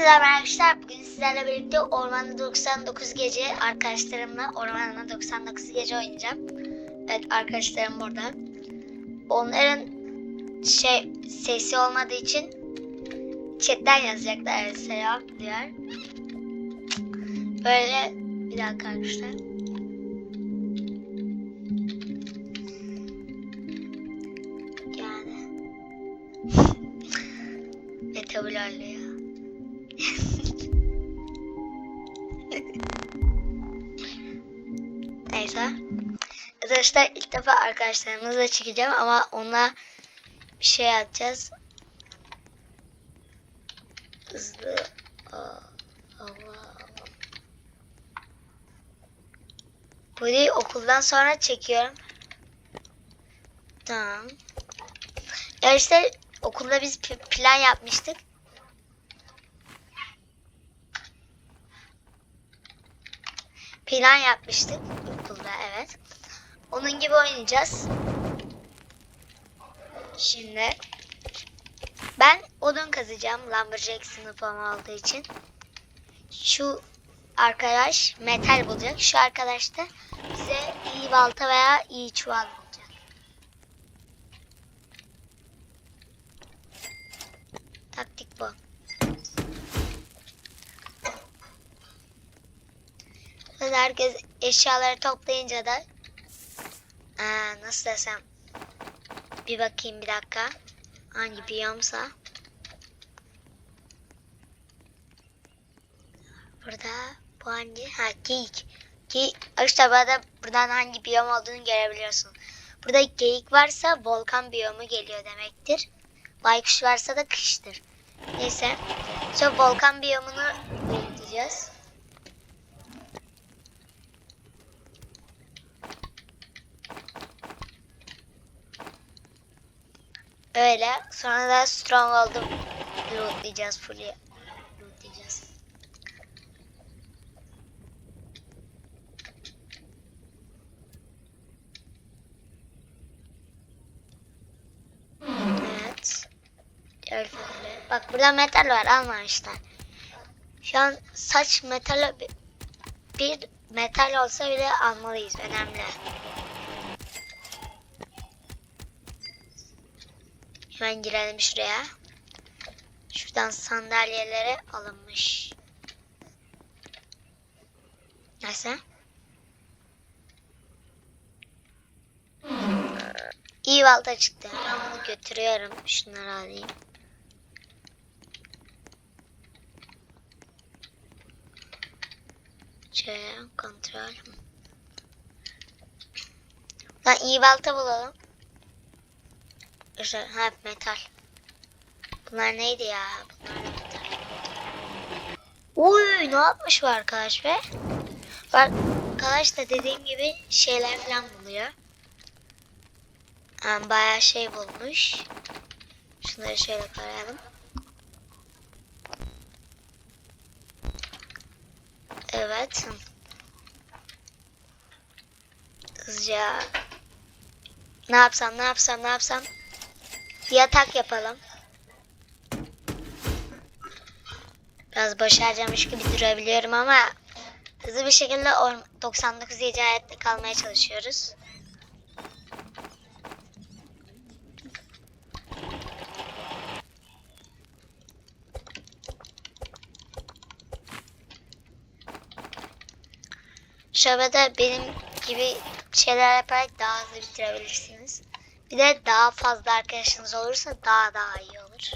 Merhaba arkadaşlar. Bugün sizlerle birlikte Ormanda 99 Gece arkadaşlarımla Ormanda 99 Gece oynayacağım. Evet arkadaşlarım burada. Onların şey sesi olmadığı için chatten yazacaklar evet, selam diyor. Böyle bir dakika arkadaşlar. Yani Metabolarlı Arkadaşlar ilk defa arkadaşlarımızla çekeceğim ama ona bir şey yapacağız. Hızlı. Allah. Burayı okuldan sonra çekiyorum. Tamam. Ya işte okulda biz plan yapmıştık. Plan yapmıştık okulda evet. Onun gibi oynayacağız. Şimdi ben odun kazacağım Lumberjack sınıfım olduğu için. Şu arkadaş metal bulacak. Şu arkadaş da bize iyi balta veya iyi çuval bulacak. Taktik bu. Herkes eşyaları toplayınca da Aa, nasıl desem? Bir bakayım bir dakika. Hangi biyomsa. Burada bu hangi? Ha geyik. Geyik. Arkadaşlar bu arada buradan hangi biyom olduğunu görebiliyorsun. Burada geyik varsa volkan biyomu geliyor demektir. Baykuş varsa da kıştır. Neyse. Sonra volkan biyomunu bekleyeceğiz Öyle. Sonra da Stronghold'u lootlayacağız. Fully lootlayacağız. Evet. Öyle. Bak burada metal var almamışlar. Şu an saç metal bir metal olsa bile almalıyız. Önemli. Hemen girelim şuraya. Şuradan sandalyelere alınmış. Neyse. İyi balta çıktı. Ben bunu götürüyorum. Şunları alayım. Şöyle kontrol. Lan iyi balta bulalım. Arkadaşlar ha metal. Bunlar neydi ya? Bunlar metal. Uy ne yapmış bu arkadaş be? Bak arkadaş da dediğim gibi şeyler falan buluyor. Yani bayağı şey bulmuş. Şunları şöyle koyalım. Evet. Hızlıca ne yapsam ne yapsam ne yapsam yatak yapalım. Biraz boş harcamış gibi durabiliyorum ama hızlı bir şekilde or- 99 gece hayatta kalmaya çalışıyoruz. Şöyle benim gibi şeyler yaparak daha hızlı bitirebilirsiniz. Bir de daha fazla arkadaşınız olursa daha daha iyi olur.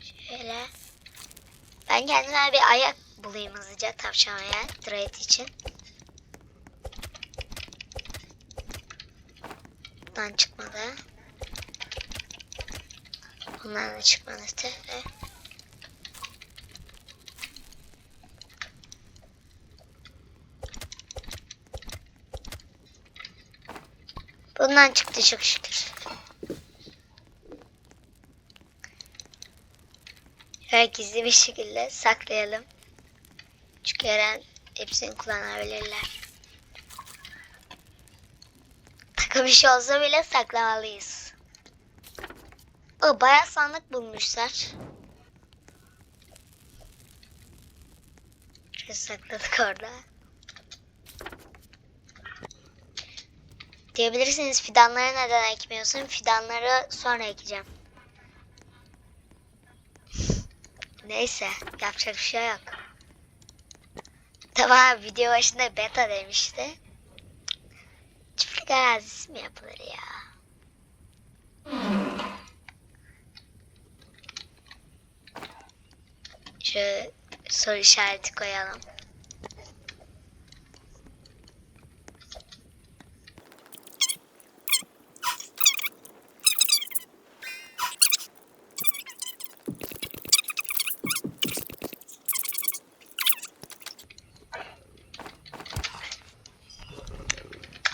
Şöyle. Ben kendime bir ayak bulayım hızlıca tavşan. Trade için. Buradan çıkmadı. Bundan da çıkmadı. Ve Bundan çıktı çok şükür. Şöyle gizli bir şekilde saklayalım. Çünkü her an hepsini kullanabilirler. Başka bir şey olsa bile saklamalıyız. O bayağı sandık bulmuşlar. Şöyle sakladık orada. Diyebilirsiniz fidanları neden ekmiyorsun? Fidanları sonra ekeceğim. Neyse yapacak bir şey yok. Tamam video başında beta demişti. Çiftlik arazisi mi yapılır ya? Şu soru işareti koyalım.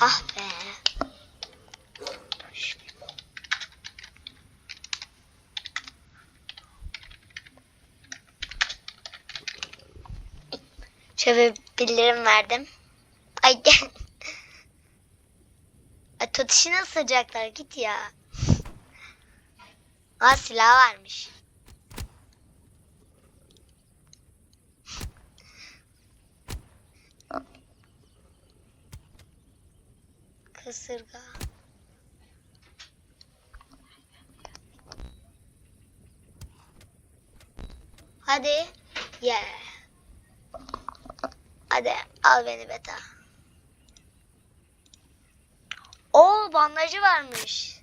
Ah be. Şöyle bildirim verdim. Ay gel. Ay tutuşunu ısıracaklar git ya. Aa silah varmış. Kasırga. Hadi. Yeah. Hadi al beni beta. Oo bandajı varmış.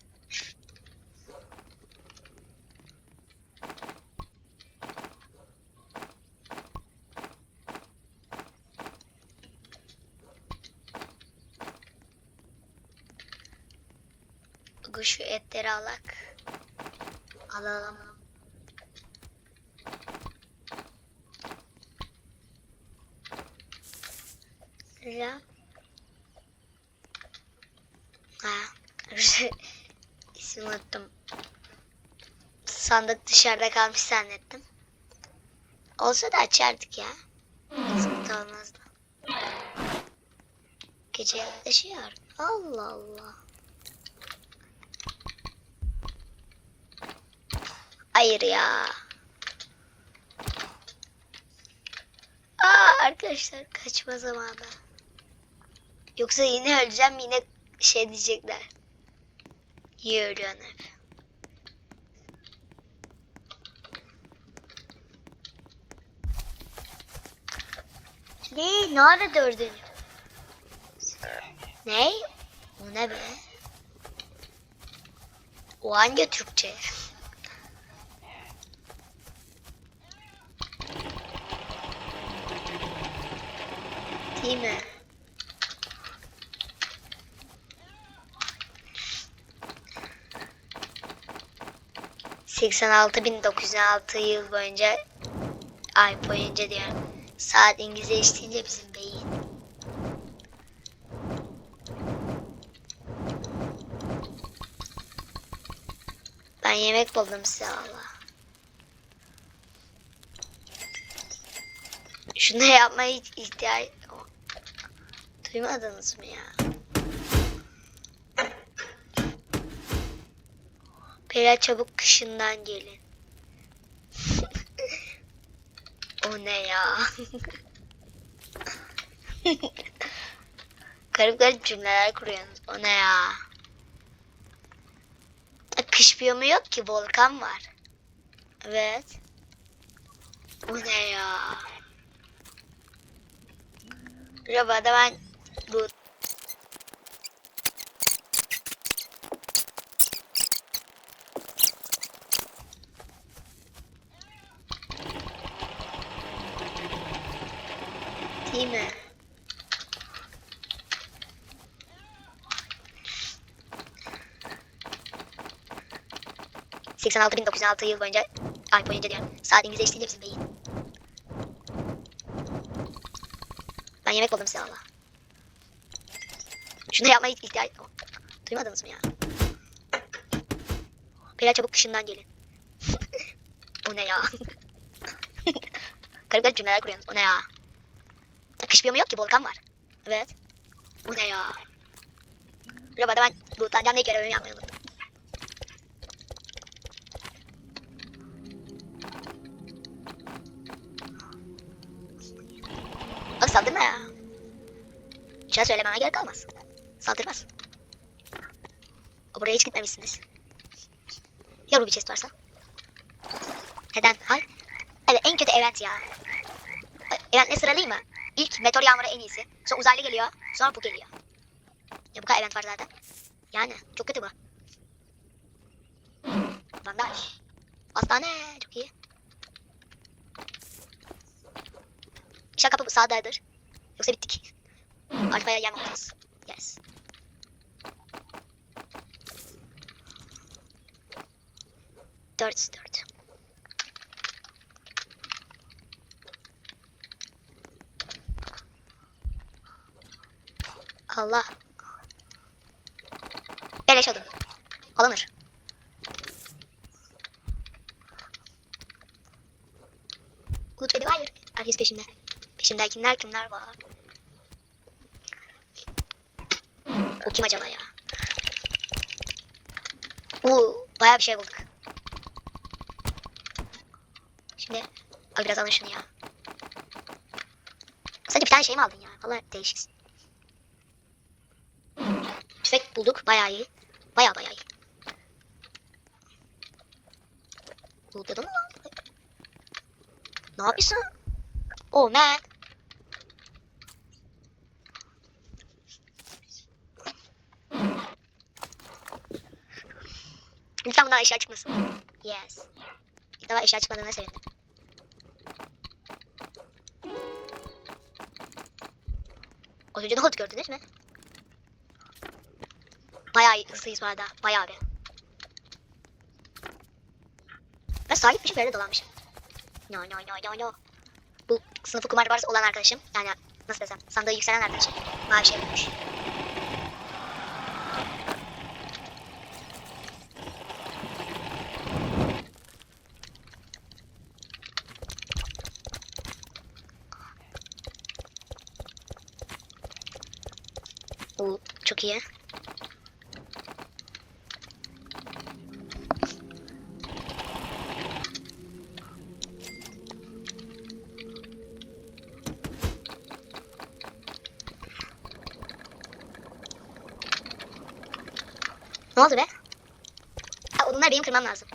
Şu etleri alak. Alalım. Ya. Ha. İsmi unuttum. Sandık dışarıda kalmış zannettim. Olsa da açardık ya. Sıkıntı olmazdı. Gece yaklaşıyor. Allah Allah. Hayır ya. Aa, arkadaşlar kaçma zamanı. Yoksa yine öleceğim yine şey diyecekler. Niye ölüyorsun hep? Ne? Nerede dördün? Ne? O ne be? O hangi Türkçe? Değil mi? ...86.906 yıl boyunca... ...ay boyunca diyorum... ...saat İngilizce işleyince bizim beyin... ...ben yemek buldum size valla... ...şunu yapmaya ihtiyaç... ...duymadınız mı ya? Pera çabuk kışından gelin. o ne ya? garip garip cümleler kuruyorsunuz. O ne ya? E, Kış biyomu yok ki volkan var. Evet. O ne ya? Acaba da ben bu Değil mi? ...86.906 yıl boyunca... ...ay boyunca diyorum. Saat İngilizce işleyince bizim beyin. Ben yemek buldum size valla. Şunu yapmaya ihtiyaç... Duymadınız mı ya? Beyler çabuk kışından gelin. Bu ne ya? garip cümleler kuruyorsunuz. O ne ya? Kış biyomu yok ki volkan var. Evet. Bu ne ya? Bir arada ben bu tancamda ilk görevimi yapmayı unuttum. Bak saldırma ya. Şuna söylememe gerek kalmaz. Saldırmaz. Buraya hiç gitmemişsiniz. Ya bir chest varsa? Neden? Hayır. Evet en kötü event ya. Eventle sıralayayım mı? İlk meteor yağmuru en iyisi. Sonra uzaylı geliyor. Sonra bu geliyor. Ya bu kadar event var zaten. Yani çok kötü bu. Bandaj. Hastane çok iyi. İşe kapı sağdadır. Yoksa bittik. Alfa'ya gelmemiz. Yes. Dört, dört. Allah. Beleş odun. Alınır. Umut Bedi hayır. Herkes peşimde. Peşimde kimler kimler var. O kim acaba ya? Uuu bayağı bir şey bulduk. Şimdi al biraz alın şunu ya. Sadece bir tane şey mi aldın ya? Valla değişiksin. Bulduk bayağı iyi. Bayağı bayağı iyi. Buldun mu? Ne yapıyorsun? Oh man. Lütfen bundan eşya çıkmasın. Yes. İlk defa eşya çıkmadığına sevindim. Az önce ne oldu gördünüz mü? Bayağı hızlıyız bu arada. Bayağı bir. Ben sahipmişim böyle dolanmışım. No no no no no. Bu sınıfı kumarbaz olan arkadaşım. Yani nasıl desem sandığı yükselen arkadaşım. Bayağı şey bulmuş. Bu çok iyi. Ne oldu be? Ha, odunları benim kırmam lazım.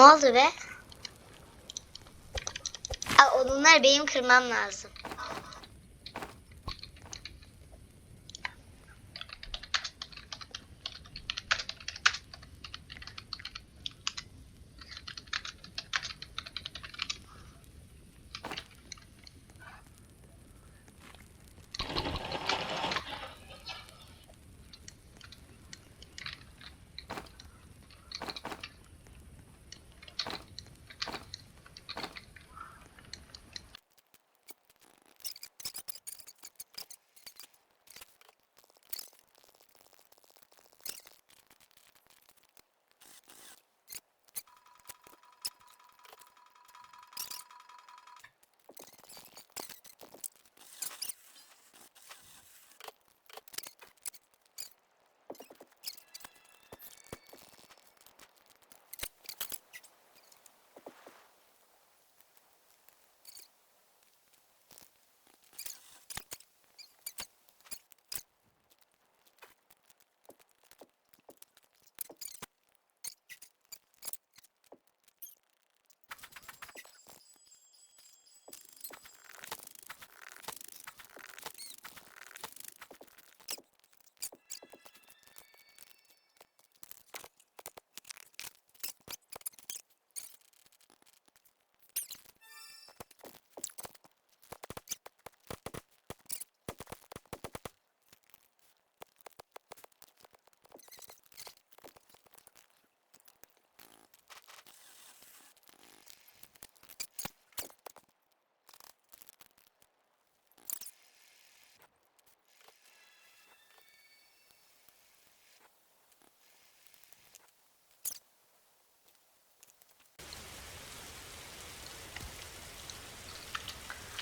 Ne oldu be? Aa, odunları benim kırmam lazım.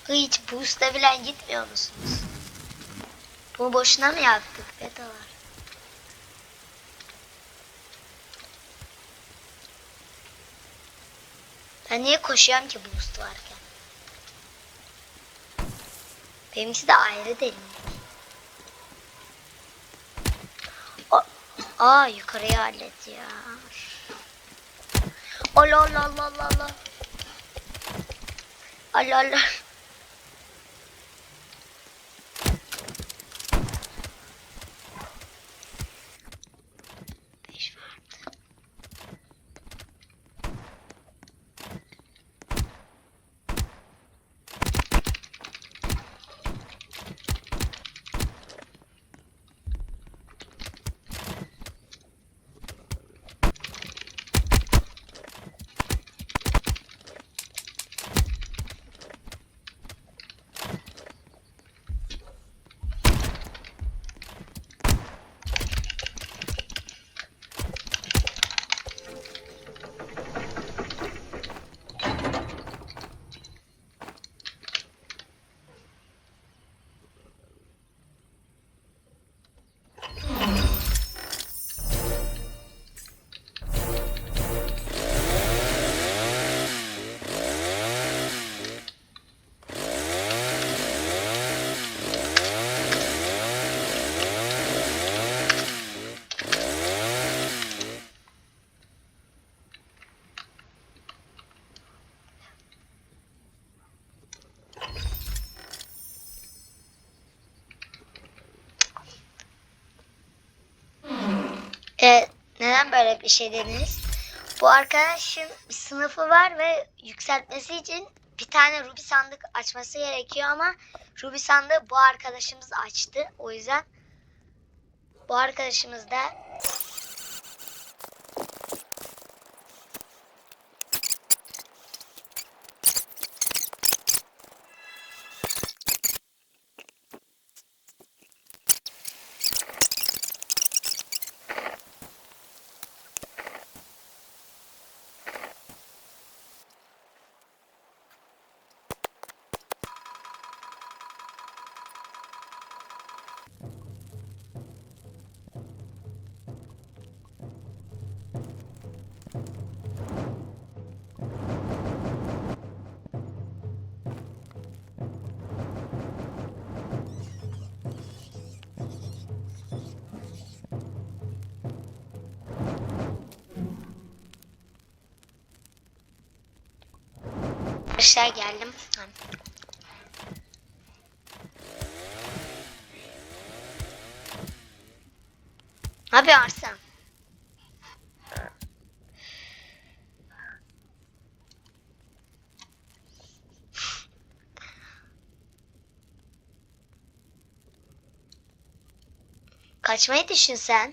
Hiç boost'a bilen gitmiyor musunuz? Bunu boşuna mı yaptık betalar? Ben niye koşuyorum ki boost varken? Benimkisi de ayrı derinlik. O, aa yukarıya hallet ya. Allah Allah Allah Allah Allah. Allah neden böyle bir şey dediniz? Bu arkadaşın sınıfı var ve yükseltmesi için bir tane Ruby sandık açması gerekiyor ama Ruby sandığı bu arkadaşımız açtı. O yüzden bu arkadaşımız da aşağı geldim. Yapıyorsun Arslan? Kaçmayı düşün sen.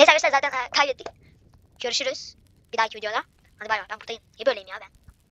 Neyse arkadaşlar zaten e, kaybettik. Görüşürüz. Bir dahaki videoda. Hadi bay bay. Ben buradayım. Niye böyleyim ya ben?